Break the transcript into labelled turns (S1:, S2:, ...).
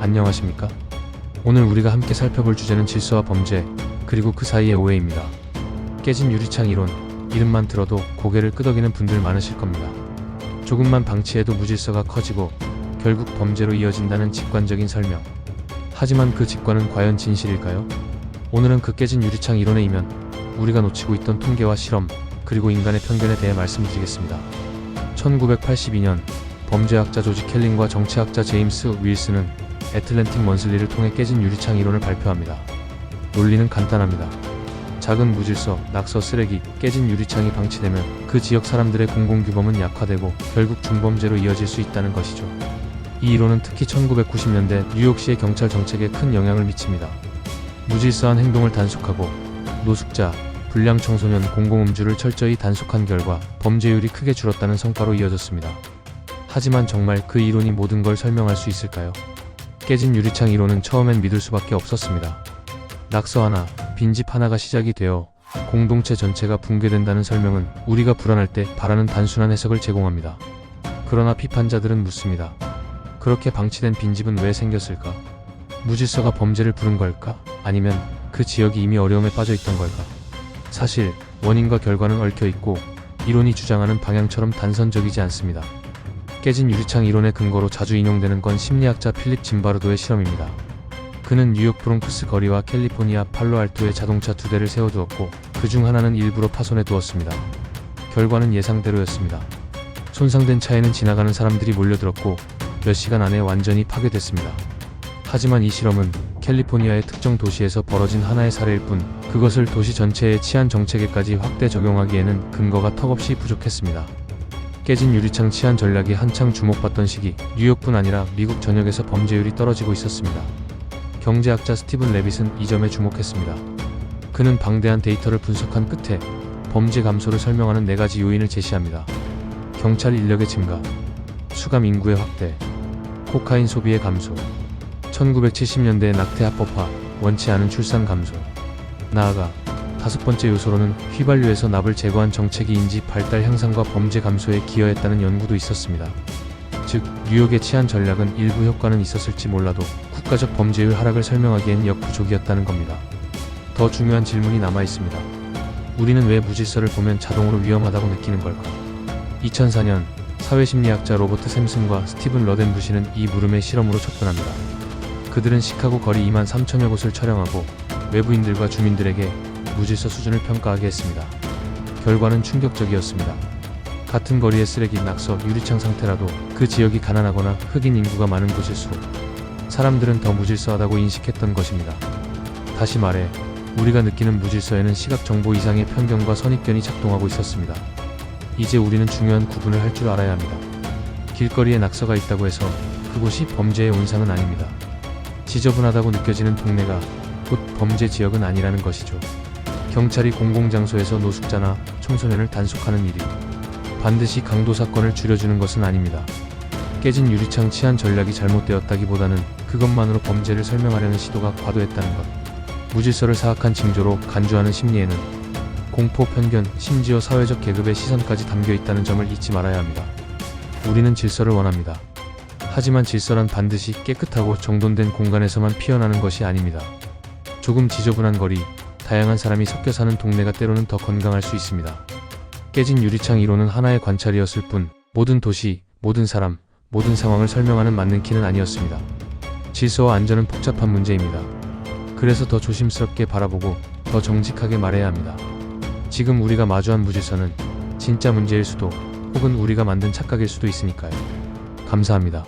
S1: 안녕하십니까? 오늘 우리가 함께 살펴볼 주제는 질서와 범죄, 그리고 그 사이의 오해입니다. 깨진 유리창 이론, 이름만 들어도 고개를 끄덕이는 분들 많으실 겁니다. 조금만 방치해도 무질서가 커지고 결국 범죄로 이어진다는 직관적인 설명. 하지만 그 직관은 과연 진실일까요? 오늘은 그 깨진 유리창 이론의 이면, 우리가 놓치고 있던 통계와 실험, 그리고 인간의 편견에 대해 말씀드리겠습니다. 1982년 범죄학자 조지 켈링과 정치학자 제임스 윌슨은 애틀랜틱 먼슬리를 통해 깨진 유리창 이론을 발표합니다. 논리는 간단합니다. 작은 무질서, 낙서, 쓰레기, 깨진 유리창이 방치되면 그 지역 사람들의 공공규범은 약화되고 결국 중범죄로 이어질 수 있다는 것이죠. 이 이론은 특히 1990년대 뉴욕시의 경찰 정책에 큰 영향을 미칩니다. 무질서한 행동을 단속하고 노숙자, 불량 청소년 공공음주를 철저히 단속한 결과 범죄율이 크게 줄었다는 성과로 이어졌습니다. 하지만 정말 그 이론이 모든 걸 설명할 수 있을까요? 깨진 유리창 이론은 처음엔 믿을 수밖에 없었습니다. 낙서 하나, 빈집 하나가 시작이 되어 공동체 전체가 붕괴된다는 설명은 우리가 불안할 때 바라는 단순한 해석을 제공합니다. 그러나 비판자들은 묻습니다. 그렇게 방치된 빈집은 왜 생겼을까? 무질서가 범죄를 부른 걸까? 아니면 그 지역이 이미 어려움에 빠져 있던 걸까? 사실 원인과 결과는 얽혀 있고 이론이 주장하는 방향처럼 단선적이지 않습니다. 깨진 유리창 이론의 근거로 자주 인용되는 건 심리학자 필립 짐바르도의 실험입니다. 그는 뉴욕 브롱크스 거리와 캘리포니아 팔로알토에 자동차 두 대를 세워두었고 그 중 하나는 일부러 파손해 두었습니다. 결과는 예상대로였습니다. 손상된 차에는 지나가는 사람들이 몰려들었고 몇 시간 안에 완전히 파괴됐습니다. 하지만 이 실험은 캘리포니아의 특정 도시에서 벌어진 하나의 사례일 뿐 그것을 도시 전체의 치안 정책에까지 확대 적용하기에는 근거가 턱없이 부족했습니다. 깨진 유리창 치안 전략이 한창 주목받던 시기 뉴욕뿐 아니라 미국 전역에서 범죄율이 떨어지고 있었습니다. 경제학자 스티븐 레빗은 이 점에 주목했습니다. 그는 방대한 데이터를 분석한 끝에 범죄 감소를 설명하는 네 가지 요인을 제시합니다. 경찰 인력의 증가, 수감 인구의 확대, 코카인 소비의 감소, 1970년대의 낙태 합법화, 원치 않은 출산 감소. 나아가 다섯 번째 요소로는 휘발유에서 납을 제거한 정책이 인지 발달 향상과 범죄 감소에 기여했다는 연구도 있었습니다. 즉, 뉴욕의 치안 전략은 일부 효과는 있었을지 몰라도 국가적 범죄율 하락을 설명하기엔 역부족이었다는 겁니다. 더 중요한 질문이 남아 있습니다. 우리는 왜 무질서를 보면 자동으로 위험하다고 느끼는 걸까? 2004년 사회심리학자 로버트 샘슨과 스티븐 러덴 부시는 이 물음의 실험으로 접근합니다. 그들은 시카고 거리 2만 3천여 곳을 촬영하고 외부인들과 주민들에게 무질서 수준을 평가하게 했습니다. 결과는 충격적이었습니다. 같은 거리의 쓰레기, 낙서, 유리창 상태라도 그 지역이 가난하거나 흑인 인구가 많은 곳일수록 사람들은 더 무질서하다고 인식했던 것입니다. 다시 말해, 우리가 느끼는 무질서에는 시각 정보 이상의 편견과 선입견이 작동하고 있었습니다. 이제 우리는 중요한 구분을 할 줄 알아야 합니다. 길거리에 낙서가 있다고 해서 그곳이 범죄의 온상은 아닙니다. 지저분하다고 느껴지는 동네가 곧 범죄 지역은 아니라는 것이죠. 경찰이 공공장소에서 노숙자나 청소년을 단속하는 일이 반드시 강도 사건을 줄여주는 것은 아닙니다. 깨진 유리창 치안 전략이 잘못되었다기보다는 그것만으로 범죄를 설명하려는 시도가 과도했다는 것. 무질서를 사악한 징조로 간주하는 심리에는 공포, 편견, 심지어 사회적 계급의 시선까지 담겨 있다는 점을 잊지 말아야 합니다. 우리는 질서를 원합니다. 하지만 질서란 반드시 깨끗하고 정돈된 공간에서만 피어나는 것이 아닙니다. 조금 지저분한 거리, 다양한 사람이 섞여 사는 동네가 때로는 더 건강할 수 있습니다. 깨진 유리창 이론은 하나의 관찰이었을 뿐 모든 도시, 모든 사람, 모든 상황을 설명하는 맞는 키는 아니었습니다. 질서와 안전은 복잡한 문제입니다. 그래서 더 조심스럽게 바라보고 더 정직하게 말해야 합니다. 지금 우리가 마주한 무질서는 진짜 문제일 수도 혹은 우리가 만든 착각일 수도 있으니까요. 감사합니다.